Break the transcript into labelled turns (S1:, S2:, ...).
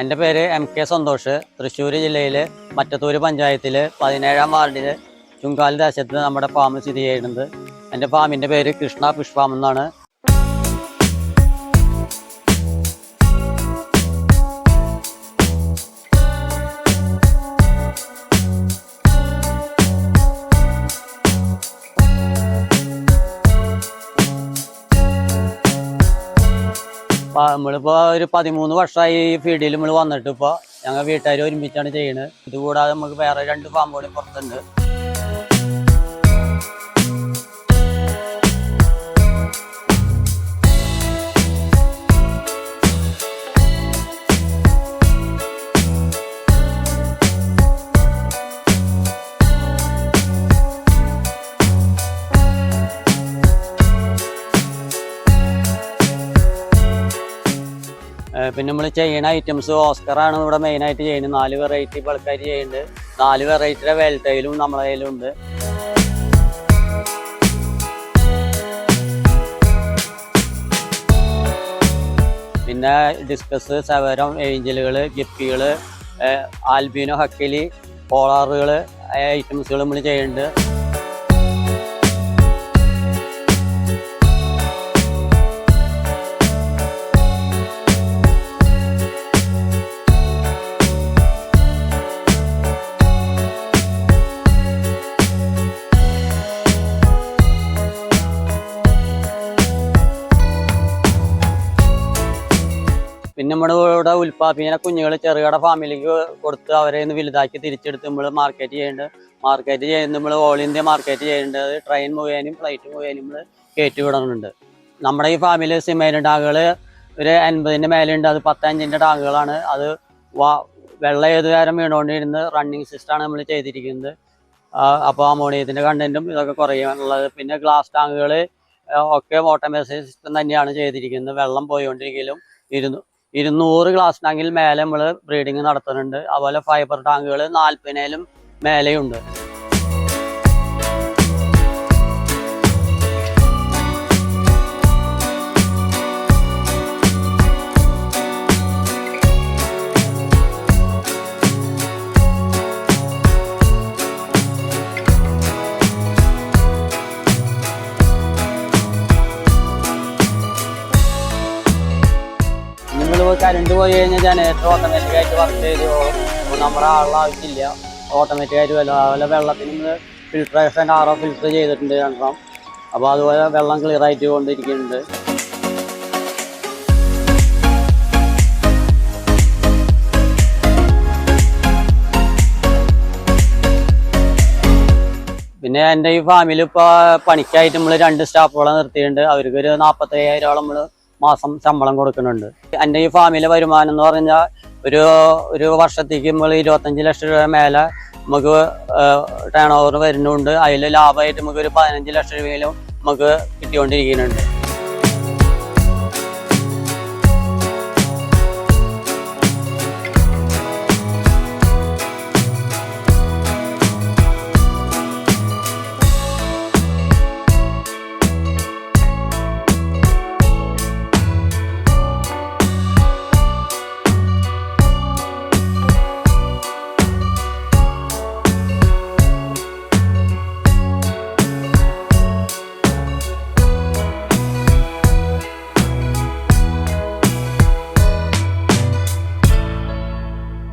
S1: എന്റെ പേര് M K Santhosh. Thrissur ജില്ലയിൽ മറ്റത്തൂര് പഞ്ചായത്തിൽ പതിനേഴാം വാർഡിൽ ചുങ്കാലി ദേശത്ത് നമ്മുടെ ഫാം സ്ഥിതി ചെയ്യുന്നത്. എന്റെ ഫാമിന്റെ പേര് കൃഷ്ണ ഫിഷ് ഫാം എന്നാണ് നമ്മളിപ്പോ ഒരു പതിമൂന്ന് വർഷമായി ഈ ഫീൽഡിൽ നമ്മൾ വന്നിട്ട് ഇപ്പോൾ ഞങ്ങൾ വീട്ടുകാർ ഒരുമിച്ചാണ് ചെയ്യുന്നത് ഇതുകൂടാതെ നമുക്ക് വേറെ രണ്ട് ഫാം കൂടി പുറത്തുണ്ട്. പിന്നെ നമ്മൾ ചെയ്യുന്ന ഐറ്റംസ് ഓസ്കറാണ് ഇവിടെ മെയിനായിട്ട് ചെയ്യുന്നത്. നാല് വെറൈറ്റി ആൾക്കാർ ചെയ്യുന്നുണ്ട്. നാല് വെറൈറ്റിയുടെ വെൽറ്റയിലും നമ്മളെ കയ്യിലും ഉണ്ട്. പിന്നെ ഡിസ്കസ് സവരം ഏഞ്ചലുകൾ ഗിപ്പികൾ ആൽബീനോ ഹക്കലി പോളാറുകൾ ഐറ്റംസുകൾ നമ്മൾ ചെയ്യുന്നുണ്ട്. പിന്നെ നമ്മുടെ ഇവിടെ ഉൽപ്പാദിപ്പിക്കുന്ന കുഞ്ഞുങ്ങൾ ചെറുകിട ഫാമിലിക്ക് കൊടുത്ത് അവരെ ഒന്ന് വലുതാക്കി തിരിച്ചെടുത്ത് നമ്മൾ മാർക്കറ്റ് ചെയ്യുന്നുണ്ട്. മാർക്കറ്റ് ചെയ്യുന്നത് നമ്മൾ ഓൾ ഇന്ത്യ മാർക്കറ്റ് ചെയ്യേണ്ടത് ട്രെയിൻ മുഖേനയും ഫ്ലൈറ്റ് മുഖേനയും നമ്മൾ കയറ്റി വിടുന്നുണ്ട് നമ്മുടെ ഈ ഫാമിൽ സിമൈൻ ടാങ്കുകൾ ഒരു അൻപതിന്റെ മേലെയുണ്ട്. അത് പത്തഞ്ചിന്റെ ടാങ്കുകളാണ്. അത് വാ വെള്ളം ഏത് നേരം വീണുകൊണ്ടിരുന്ന് റണ്ണിങ് സിസ്റ്റമാണ് നമ്മൾ ചെയ്തിരിക്കുന്നത്. അപ്പോൾ അമോണിയത്തിന്റെ കണ്ടന്റും ഇതൊക്കെ കുറയാനുള്ളത് പിന്നെ ഗ്ലാസ് ടാങ്കുകൾ ഒക്കെ ഓട്ടോമാറ്റിക് സിസ്റ്റം തന്നെയാണ് ചെയ്തിരിക്കുന്നത്. വെള്ളം പോയിക്കൊണ്ടിരിക്കലും ഇരുന്നു. ഇരുന്നൂറ് ഗ്ലാസ് ടാങ്കിൽ മേലെ നമ്മൾ ബ്രീഡിങ് നടത്തുന്നുണ്ട്. അതുപോലെ ഫൈബർ ടാങ്കുകൾ നാൽപ്പതിനായാലും മേലെയുണ്ട്. കറണ്ട് പോയി കഴിഞ്ഞാൽ ജനറേറ്റർ ഓട്ടോമാറ്റിക്കായിട്ട് വർക്ക് ചെയ്ത് പോകും. നമ്മുടെ ആളുടെ ആവശ്യമില്ല. ഓട്ടോമാറ്റിക് ആയിട്ട് വല്ല അതുപോലെ വെള്ളത്തിന് ഫിൽട്രേഷൻ ആറോ ഫിൽറ്റർ ചെയ്തിട്ടുണ്ട് രണ്ടെണ്ണം അപ്പോൾ അതുപോലെ വെള്ളം ക്ലിയർ ആയിട്ട് കൊണ്ടിരിക്കുന്നുണ്ട്. പിന്നെ എന്റെ ഈ ഫാമിൽ ഇപ്പോൾ പണിക്കായിട്ട് നമ്മൾ രണ്ട് സ്റ്റാഫുകളെ നിർത്തിയിട്ടുണ്ട്. അവർക്ക് ഒരു നാൽപ്പത്തയ്യായിരോളം നമ്മൾ മാസം ശമ്പളം കൊടുക്കുന്നുണ്ട്. എന്റെ ഈ ഫാമിലെ വരുമാനം എന്ന് പറഞ്ഞാൽ ഒരു ഒരു വർഷത്തേക്ക് നമ്മൾ ഇരുപത്തഞ്ച് ലക്ഷം രൂപ മേലെ നമുക്ക് ടേൺ ഓവർ വരുന്നുണ്ട്. അതിൽ ലാഭമായിട്ട് നമുക്ക് ഒരു പതിനഞ്ച് ലക്ഷം രൂപയിലും നമുക്ക് കിട്ടിക്കൊണ്ടിരിക്കുന്നുണ്ട്.